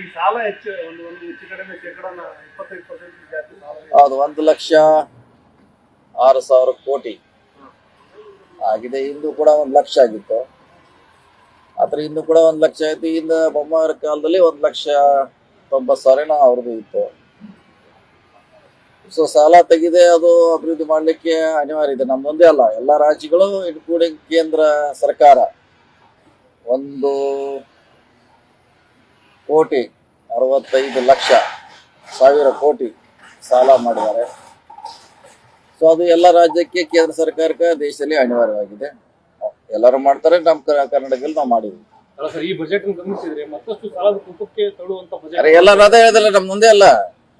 ಈ ಸಾಲ ಹೆಚ್ಚು, ಒಂದು ಒಂದು. ಅದು ಒಂದು ಲಕ್ಷ ಆರು ಸಾವಿರ ಕೋಟಿ. ಆಗಿದೆ, ಇಂದು ಕೂಡ ಒಂದು ಲಕ್ಷ ಆಗಿತ್ತು. ಆದ್ರೆ ಇಂದು ಕೂಡ ಒಂದು ಲಕ್ಷ ಆಯ್ತು. ಇಂದ ಬೊಮ್ಮಾವರ ಕಾಲದಲ್ಲಿ ಒಂದು ಲಕ್ಷ ತೊಂಬತ್ತು ಸಾವಿರನ ಅವ್ರದ್ದು ಇತ್ತು. ಸೊ ಸಾಲ ತೆಗಿದೆ ಅದು ಅಭಿವೃದ್ಧಿ ಮಾಡಲಿಕ್ಕೆ ಅನಿವಾರ್ಯ ಇದೆ. ನಮ್ಮೊಂದೇ ಅಲ್ಲ, ಎಲ್ಲ ರಾಜ್ಯಗಳು ಇನ್ಕ್ಲೂಡಿಂಗ್ ಕೇಂದ್ರ ಸರ್ಕಾರ. ಒಂದು ಕೋಟಿ ಅರವತ್ತೈದು ಲಕ್ಷ ಸಾವಿರ ಕೋಟಿ ಸಾಲ ಮಾಡಿದ್ದಾರೆ. ಸೊ ಅದು ಎಲ್ಲ ರಾಜ್ಯಕ್ಕೆ ಕೇಂದ್ರ ಸರ್ಕಾರಕ್ಕೆ ದೇಶದಲ್ಲಿ ಅನಿವಾರ್ಯವಾಗಿದೆ. ಎಲ್ಲರೂ ಮಾಡ್ತಾರೆ ನಮ್ಮ ಕರ್ನಾಟಕದಲ್ಲಿ ನಾವು ಮಾಡಿದ್ವಿ ಈ ಬಜೆಟ್ ಗಮನಿಸಿದ್ರೆ ಮತ್ತಷ್ಟು ಸಾಲದ ತಳ್ಳುವಂತ ಬಜೆಟ್ ಎಲ್ಲರೂ ಅದೇ ಹೇಳಿದ್ರೆ ನಮ್ಮ ಮುಂದೆ ಅಲ್ಲ.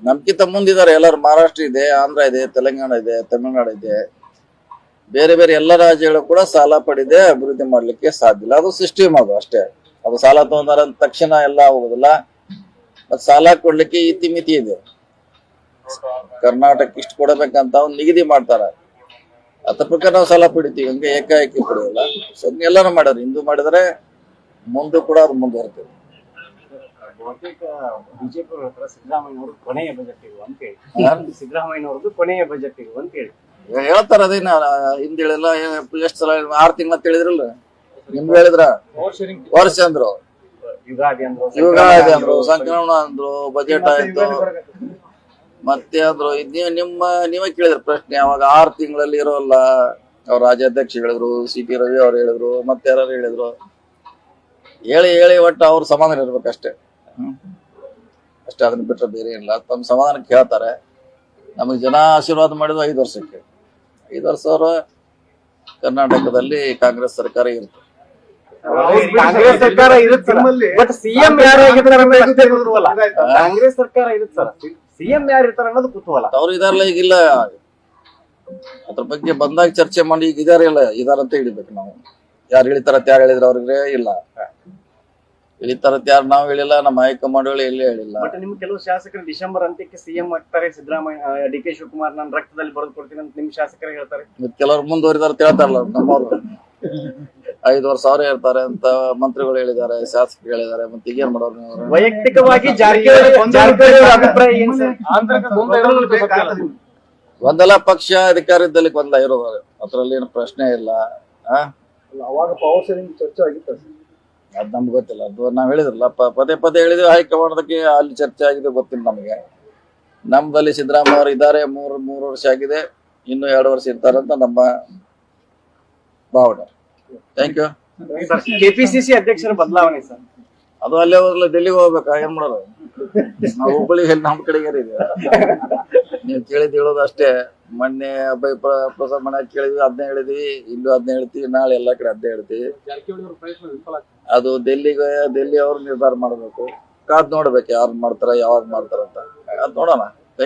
ನಮ್ಗಿಂತ ಮುಂದಿದ್ದಾರೆ ಎಲ್ಲರೂ ಮಹಾರಾಷ್ಟ್ರ ಇದೆ ಆಂಧ್ರ ಇದೆ ತೆಲಂಗಾಣ ಇದೆ ತಮಿಳುನಾಡು ಇದೆ. ಬೇರೆ ಬೇರೆ ಎಲ್ಲ ರಾಜ್ಯಗಳು ಕೂಡ ಸಾಲ ಪಡೆದೇ ಅಭಿವೃದ್ಧಿ ಮಾಡ್ಲಿಕ್ಕೆ ಸಾಧ್ಯ ಇಲ್ಲ. ಅದು ಸಿಸ್ಟಮ್ ಅದು ಅಷ್ಟೇ. ಅದು ಸಾಲ ತಗೊಂಡಾರ ತಕ್ಷಣ ಎಲ್ಲ ಹೋಗುದಿಲ್ಲ ಮತ್ತೆ ಸಾಲ ಕೊಡ್ಲಿಕ್ಕೆ ಇತಿ ಮಿತಿ ಇದೆ. ಕರ್ನಾಟಕ ಇಷ್ಟು ಕೊಡಬೇಕಂತ ಅವ್ನು ನಿಗದಿ ಮಾಡ್ತಾರ. ಅದ್ರ ಪ್ರಕಾರ ನಾವು ಸಾಲ ಪಡಿತೀವಿ ಹಂಗೆ ಏಕಾಏಕಿ ಪಡೆಯಲ್ಲ. ಸೊ ಎಲ್ಲಾನು ಮಾಡ್ಯಾರ. ಹಿಂದೂ ಮಾಡಿದ್ರೆ ಮುಂದೆ ಕೂಡ ಅದು ಮುಂದುವರ್ತದೆ ಬಹುತೇಕ ಬಿಜೆಪಿ ಹತ್ರ ಸಿದ್ದರಾಮಯ್ಯನವರು ಕೊನೆಯ ಬಜೆಟ್ ಇವು? ಸಿದ್ದರಾಮಯ್ಯನವ್ರದ್ದು ಕೊನೆಯ ಬಜೆಟ್ ಇವು ಹೇಳ್ತಾರ ಅದೇನ ಹಿಂದೆ ಎಷ್ಟು ಸಲ ಆರು ತಿಂಗಳ ಹೇಳಿದ್ರಲ್ಲ ನಿಮ್ಗೆ ಹೇಳಿದ್ರ? ವರ್ಷ ಅಂದ್ರು. ಯುಗಾದಿ ಅಂದ್ರು ಸಂಕ್ರಮಣ ಅಂದ್ರು ಬಜೆಟ್ ಆಯ್ತು. ಮತ್ತೆ ಅಂದ್ರು ನೀವು ನಿಮ್ಮ ನೀವೇ ಕೇಳಿದ್ರ ಪ್ರಶ್ನೆ ಅವಾಗ ಆರ್ ತಿಂಗಳಲ್ಲಿ ಇರೋಲ್ಲ. ಅವ್ರ ರಾಜ್ಯಾಧ್ಯಕ್ಷ ಹೇಳಿದ್ರು ಸಿ ಟಿ ರವಿ ಅವ್ರು ಹೇಳಿದ್ರು ಮತ್ತೆ ಯಾರು ಹೇಳಿದ್ರು? ಹೇಳಿ ಹೇಳಿ ಒಟ್ಟು ಅವ್ರ ಸಮಾಧಾನ ಇರ್ಬೇಕಷ್ಟೇ. ಹ್ಮ್. ಅಷ್ಟೇ ಅದನ್ನ ಬಿಟ್ಟರೆ ಬೇರೆ ಇಲ್ಲ. ತಮ್ಮ ಸಮಾಧಾನ ಹೇಳ್ತಾರೆ. ನಮಗೆ ಜನ ಆಶೀರ್ವಾದ ಮಾಡಿದ್ರು ಐದು ವರ್ಷಕ್ಕೆ. ಐದು ವರ್ಷ ಅವ್ರ ಕರ್ನಾಟಕದಲ್ಲಿ ಕಾಂಗ್ರೆಸ್ ಸರ್ಕಾರ ಇರುತ್ತೆ ಕಾಂಗ್ರೆಸ್ ಸರ್ಕಾರ ಇರುತ್ತೆ ನಿಮ್ಮಲ್ಲಿ ಬಟ್ ಸಿಎಂ ಯಾರು ಕಾಂಗ್ರೆಸ್ ಸರ್ಕಾರ ಇರುತ್ತೆ ಸರ್ ಸಿಎಂ ಯಾರು ಇರ್ತಾರೆ ಅನ್ನೋದು ಕುತೂಹಲ. ಅವ್ರು ಇದಾರಲ್ಲ ಈಗಿಲ್ಲ? ಅದ್ರ ಬಗ್ಗೆ ಬಂದಾಗ ಚರ್ಚೆ ಮಾಡಿ ಈಗ ಇದಾರ ಇಲ್ಲ ಇದಾರಂತ ಹಿಡಿಬೇಕು ನಾವು. ಯಾರು ಇಳಿತಾರ ಯಾರು ಹೇಳಿದ್ರ ಅವ್ರಿಗೆ ಇಲ್ಲ. ಇಳಿತಾರ ಯಾರು ನಾವು ಹೇಳಿಲ್ಲ ನಮ್ಮ ಹೈಕಮಾಂಡ್ಗಳು ಎಲ್ಲಿ ಹೇಳಿಲ್ಲ. ಬಟ್ ನಿಮ್ ಕೆಲವು ಶಾಸಕರು ಡಿಸೆಂಬರ್ ಅಂತ್ಯಕ್ಕೆ ಸಿಎಂ ಆಗ್ತಾರೆ ಸಿದ್ದರಾಮಯ್ಯ ಡಿ ಕೆ ಶಿವಕುಮಾರ್ ನಾನು ರಕ್ತದಲ್ಲಿ ಬರೆದು ಕೊಡ್ತೀನಿ ಅಂತ ನಿಮ್ ಶಾಸಕರು ಹೇಳ್ತಾರೆ. ಮತ್ತ್ ಕೆಲವ್ರು ಮುಂದುವರಿದಾರ ಹೇಳ್ತಾರಲ್ಲ ನಮ್ಮವ್ರು. ಐದು ವರ್ಷ ಹೇಳ್ತಾರೆ ಇರ್ತಾರೆ ಅಂತ ಮಂತ್ರಿಗಳು ಹೇಳಿದ್ದಾರೆ ಶಾಸಕರು ಹೇಳಿದ್ದಾರೆ ಮತ್ತೆ ಈಗ ಏನ್ ಮಾಡೋರು ನೀವು? ವೈಯಕ್ತಿಕವಾಗಿ ಜಾರಕಿಹೊಳಿ ಜಾರಕಿಹೊಳಿ ಅವರ ಅಭಿಪ್ರಾಯ ಏನ್ ಸರ್? ಆಂತರಿಕ ಗೊಂದಲ ಇರೋದ್ರಲ್ಲಿ ಬೇಕಾಗ್ತದೆ. ಒಂದಲ್ಲ ಪಕ್ಷ ಅಧಿಕಾರಿ ಇದ್ದಲ್ಲಿ ಒಂದ ಇರೋದು ಅದ್ರಲ್ಲಿ ಏನು ಪ್ರಶ್ನೆ ಇಲ್ಲ. ಆ? ಅವಾಗ ಪವರ್ ಶೇರಿಂಗ್ ಚರ್ಚೆ ಆಗಿತ್ತು ಅದ್ ನಮ್ಗೆ ಗೊತ್ತಿಲ್ಲ. ಅದು ನಾವ್ ಹೇಳಿದ್ರಲ್ಲ ಪ- ಪದೇ ಪದೇ ಹೇಳಿದ್ವಿ ಹೈಕಮಾಂಡ್ದಕ್ಕೆ ಅಲ್ಲಿ ಚರ್ಚೆ ಆಗಿದೆ ಗೊತ್ತಿಲ್ಲ ನಮಗೆ. ನಮ್ದಲ್ಲಿ ಸಿದ್ದರಾಮಯ್ಯ ಅವರು ಇದ್ದಾರೆ ಮೂರು ಮೂರು ವರ್ಷ ಆಗಿದೆ ಇನ್ನು ಎರಡು ವರ್ಷ ಇರ್ತಾರಂತ ನಮ್ಮ ಭಾವನೆ. ಥ್ಯಾಂಕ್ ಯು ಕೆಪಿಸಿಸಿ ಅಧ್ಯಕ್ಷರ ಬದಲಾವಣೆ ಸರ್ ಅದು ಅಲ್ಲೇ ಹೋಗಲ್ಲ ಡೆಲ್ಲಿಗೆ ಹೋಗ್ಬೇಕಾ? ಏನ್ ಮಾಡೋದು? ನಾವು ಹುಬ್ಬಳ್ಳಿ ಎಲ್ಲಿ ನಮ್ಮ ಕಡೆಗೆ ಇದೆ ನೀವು ಕೇಳಿದ್ ಹೇಳೋದು ಅಷ್ಟೇ. ಮೊನ್ನೆ ಅಬ್ಬಾಯಿ ಪ್ರ- ಪ್ರಸಾದ್ ಮನೆ ಕೇಳಿದ್ವಿ ಅದನ್ನೇ ಹೇಳಿದ್ವಿ. ಇಲ್ಲೂ ಅದನ್ನೇ ಹೇಳ್ತೀವಿ. ನಾಳೆ ಎಲ್ಲಾ ಕಡೆ ಅದ್ನೇ ಹೇಳ್ತೀವಿ. ಅದು ಡೆಲ್ಲಿಗೆ ಡೆಲ್ಲಿ ಅವ್ರು ನಿರ್ಧಾರ ಮಾಡಬೇಕು. ಕಾದ್ ನೋಡ್ಬೇಕು ಯಾರು ಮಾಡ್ತಾರ ಯಾವಾಗ ಮಾಡ್ತಾರ ಅಂತ. ಅದ್ ನೋಡೋಣ.